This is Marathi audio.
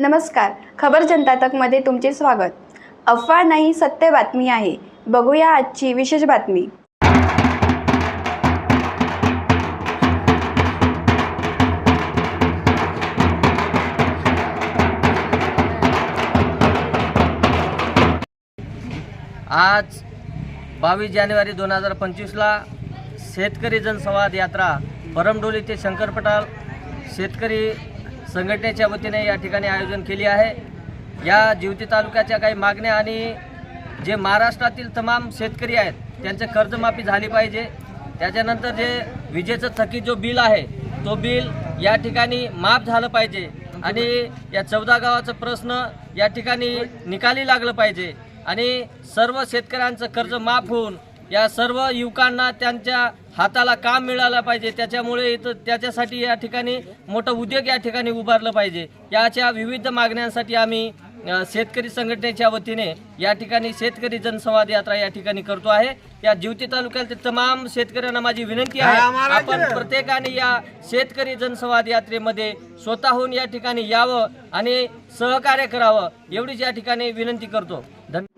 नमस्कार. खबर जनता तकमध्ये तुमचे स्वागत. अफवा नाही सत्य बातमी आहे. बघूया आजची विशेष बातमी. आज बावीस जानेवारी दोन हजार पंचवीसला शेतकरी जनसंवाद यात्रा परमडोली ते शंकरपटाल शेतकरी संघटनेच्या वतीने या ठिकाणी आयोजन केली आहे. या जिवती तालुक्याच्या काही मागण्या आणि जे महाराष्ट्रातील तमाम शेतकरी आहेत त्यांचे कर्जमाफी झाली पाहिजे. त्याच्यानंतर जे विजेचं थकीत जो बिल आहे तो बिल या ठिकाणी माफ झालं पाहिजे आणि या चौदा गावाचा प्रश्न या ठिकाणी निकाली लागलं पाहिजे आणि सर्व शेतकऱ्यांचं कर्ज माफ होऊन या सर्व युवकांना त्यांच्या हाताला काम मिळालं पाहिजे. त्याच्यामुळे इथं त्याच्यासाठी या ठिकाणी मोठं उद्योग या ठिकाणी उभारलं पाहिजे. याच्या विविध मागण्यांसाठी आम्ही शेतकरी संघटनेच्या वतीने या ठिकाणी शेतकरी जनसंवाद यात्रा या ठिकाणी करतो आहे. या जिवती तालुक्यातील तमाम शेतकऱ्यांना माझी विनंती आहे आपण प्रत्येकाने या शेतकरी जनसंवाद यात्रेमध्ये स्वतःहून या ठिकाणी यावं आणि सहकार्य करावं एवढीच या ठिकाणी विनंती करतो. धन्यवाद.